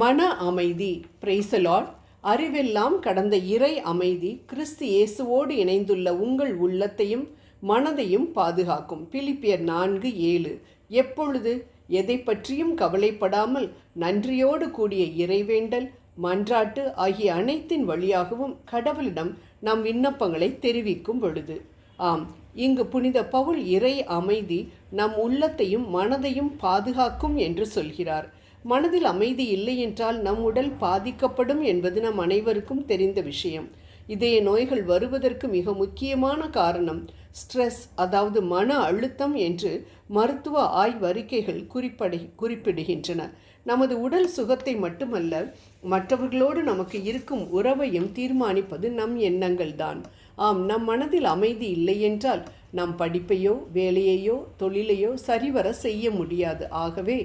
மன அமைதி. பிரைசலாட் அறிவெல்லாம் கடந்த இறை அமைதி. கிறிஸ்து இயேசுவோடு இணைந்துள்ள உங்கள் உள்ளத்தையும் மனதையும் பாதுகாக்கும். பிலிப்பியர் நான்கு ஏழு. எப்பொழுது? எதை பற்றியும் கவலைப்படாமல் நன்றியோடு கூடிய இறைவேண்டல் மன்றாட்டு ஆகிய அனைத்தின் வழியாகவும் கடவுளிடம் நம் விண்ணப்பங்களை தெரிவிக்கும் பொழுது. ஆம் இங்கு புனித பவுல் இறை அமைதி நம் உள்ளத்தையும் மனதையும் பாதுகாக்கும் என்று சொல்கிறார். மனதில் அமைதி இல்லை என்றால் நம் உடல் பாதிக்கப்படும் என்பது நம் அனைவருக்கும் தெரிந்த விஷயம். இதய நோய்கள் வருவதற்கு மிக முக்கியமான காரணம் ஸ்ட்ரெஸ் அதாவது மன அழுத்தம் என்று மருத்துவ ஆய்வறிக்கைகள் குறிப்படை குறிப்பிடுகின்றன. நமது உடல் சுகத்தை மட்டுமல்ல மற்றவர்களோடு நமக்கு இருக்கும் உறவையும் தீர்மானிப்பது நம் எண்ணங்கள் தான் ஆம் நம் மனதில் அமைதி இல்லையென்றால் நம் படிப்பையோ வேலையையோ தொழிலையோ சரிவர செய்ய முடியாது. ஆகவே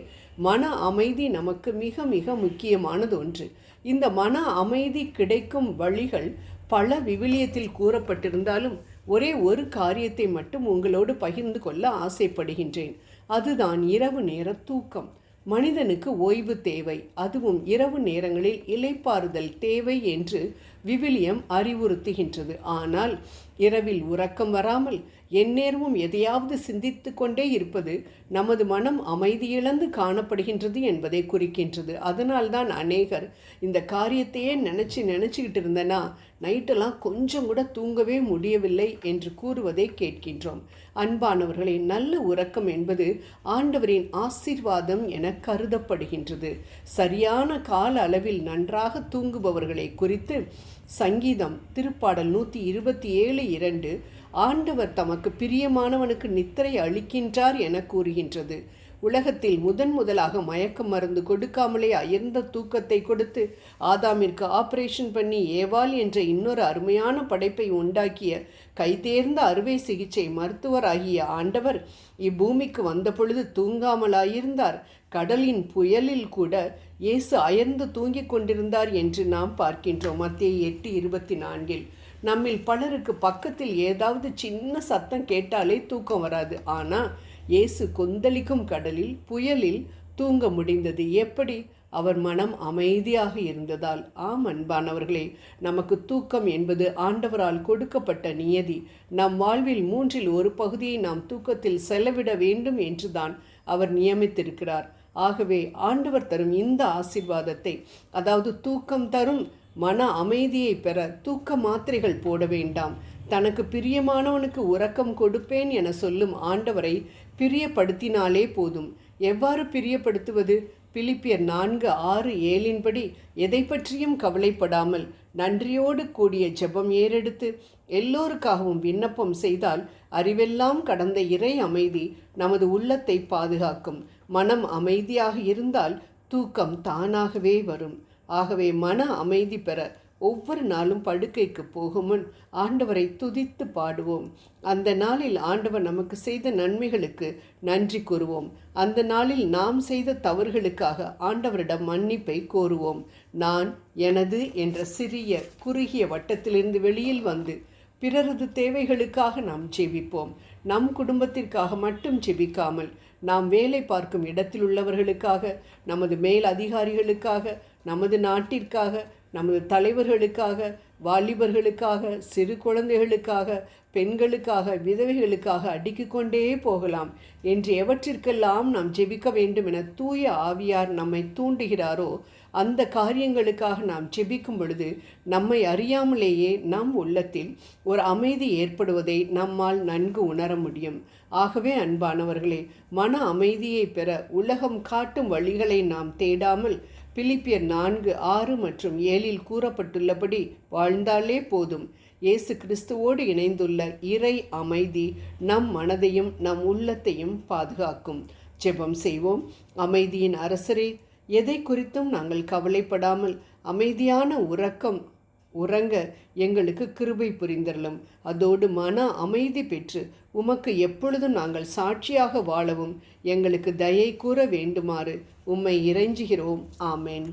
மன அமைதி நமக்கு மிக மிக முக்கியமானது ஒன்று. இந்த மன அமைதி கிடைக்கும் வழிகள் பல விவிலியத்தில் கூறப்பட்டிருந்தாலும் ஒரே ஒரு காரியத்தை மட்டும் உங்களோடு பகிர்ந்து கொள்ள ஆசைப்படுகின்றேன். அதுதான் இரவு நேர தூக்கம். மனிதனுக்கு ஓய்வு தேவை. அதுவும் இரவு நேரங்களில் இலைப்பாறுதல் தேவை என்று விவிலியம் அறிவுறுத்துகின்றது. ஆனால் இரவில் உறக்கம் வராமல் எந்நேரமும் எதையாவது சிந்தித்து கொண்டே இருப்பது நமது மனம் அமைதியிழந்து காணப்படுகின்றது என்பதை குறிக்கின்றது. அதனால்தான் அநேகர் இந்த காரியத்தையே நினச்சி நினச்சிக்கிட்டு இருந்தனா நைட்டெல்லாம் கொஞ்சம் கூட தூங்கவே முடியவில்லை என்று கூறுவதை கேட்கின்றோம். அன்பானவர்களே நல்ல உறக்கம் என்பது ஆண்டவரின் ஆசீர்வாதம் என கருதப்படுகின்றது. சரியான கால அளவில் நன்றாக தூங்குபவர்களை குறித்து சங்கீதம் திருப்பாடல் நூற்றி இருபத்தி ஏழு இரண்டு ஆண்டவர் தமக்கு பிரியமானவனுக்கு நித்திரை அளிக்கின்றார் என கூறுகின்றது. உலகத்தில் முதன் முதலாக மயக்க மருந்து கொடுக்காமலே அயர்ந்த தூக்கத்தை கொடுத்து ஆதாமிற்கு ஆபரேஷன் பண்ணி ஏவாள் என்ற இன்னொரு அருமையான படைப்பை உண்டாக்கிய கைதேர்ந்த அறுவை சிகிச்சை மருத்துவராகிய ஆண்டவர் இப்பூமிக்கு வந்தபொழுது தூங்காமலாயிருந்தார். கடலின் புயலில் கூட இயேசு அயர்ந்து தூங்கிக் கொண்டிருந்தார் என்று நாம் பார்க்கின்றோம். மத்திய எட்டு இருபத்தி நான்கில் நம்மில் பலருக்கு பக்கத்தில் ஏதாவது சின்ன சத்தம் கேட்டாலே தூக்கம் வராது. ஆனால் இயேசு கொந்தளிக்கும் கடலில் புயலில் தூங்க முடிந்தது. எப்படி? அவர் மனம் அமைதியாக இருந்ததால். ஆம் அன்பானவர்களே நமக்கு தூக்கம் என்பது ஆண்டவரால் கொடுக்கப்பட்ட நியதி. நம் வாழ்வில் மூன்றில் ஒரு பகுதியை நாம் தூக்கத்தில் செலவிட வேண்டும் என்றுதான் அவர் நியமித்திருக்கிறார். ஆகவே ஆண்டவர் தரும் இந்த ஆசிர்வாதத்தை அதாவது தூக்கம் தரும் மன அமைதியை பெற தூக்க மாத்திரைகள் போட வேண்டாம். தனக்கு பிரியமானவனுக்கு உறக்கம் கொடுப்பேன் என சொல்லும் ஆண்டவரை பிரியப்படுத்தினாலே போதும். எவ்வாறு பிரியப்படுத்துவது? பிலிப்பியர் நான்கு ஆறு ஏழின்படி எதை பற்றியும் கவலைப்படாமல் நன்றியோடு கூடிய ஜெபம் ஏறெடுத்து எல்லோருக்காகவும் விண்ணப்பம் செய்தால் அறிவெல்லாம் கடந்த இறை அமைதி நமது உள்ளத்தை பாதுகாக்கும். மனம் அமைதியாக இருந்தால் தூக்கம் தானாகவே வரும். ஆகவே மன அமைதி பெற ஒவ்வொரு நாளும் படுக்கைக்கு போகும் முன் ஆண்டவரை துதித்து பாடுவோம். அந்த நாளில் ஆண்டவர் நமக்கு செய்த நன்மைகளுக்கு நன்றி கூறுவோம். அந்த நாளில் நாம் செய்த தவறுகளுக்காக ஆண்டவரிடம் மன்னிப்பை கோருவோம். நான் எனது என்ற சிறிய குறுகிய வட்டத்திலிருந்து வெளியில் வந்து பிறரது தேவைகளுக்காக நாம் ஜெபிப்போம். நம் குடும்பத்திற்காக மட்டும் ஜெபிக்காமல் நாம் வேலை பார்க்கும் இடத்தில் உள்ளவர்களுக்காக நமது மேல் அதிகாரிகளுக்காக நமது நாட்டிற்காக நமது தலைவர்களுக்காக வாலிபர்களுக்காக சிறு குழந்தைகளுக்காக பெண்களுக்காக விதவைகளுக்காக அடுக்கிக் கொண்டே போகலாம். என்று எவற்றிற்கெல்லாம் நாம் ஜெபிக்க வேண்டும் என தூய ஆவியார் நம்மை தூண்டுகிறாரோ அந்த காரியங்களுக்காக நாம் ஜெபிக்கும் பொழுது நம்மை அறியாமலேயே நம் உள்ளத்தில் ஒரு அமைதி ஏற்படுவதை நம்மால் நன்கு உணர முடியும். ஆகவே அன்பானவர்களே மன அமைதியை பெற உலகம் காட்டும் வழிகளை நாம் தேடாமல் பிலிப்பியர் நான்கு ஆறு மற்றும் ஏழில் கூறப்பட்டுள்ளபடி வாழ்ந்தாலே போதும். இயேசு கிறிஸ்துவோடு இணைந்துள்ள இறை அமைதி நம் மனதையும் நம் உள்ளத்தையும் பாதுகாக்கும். ஜெபம் செய்வோம். அமைதியின் அரசரே எதை குறித்தும் நாங்கள் கவலைப்படாமல் அமைதியான உறக்கம் உறங்க எங்களுக்கு கிருபை புரிந்தரலும். அதோடு மன அமைதி பெற்று உமக்கு எப்பொழுதும் நாங்கள் சாட்சியாக வாழவும் எங்களுக்கு தயை கூற வேண்டுமாறு உம்மை இறைஞ்சுகிறோம். ஆமேன்.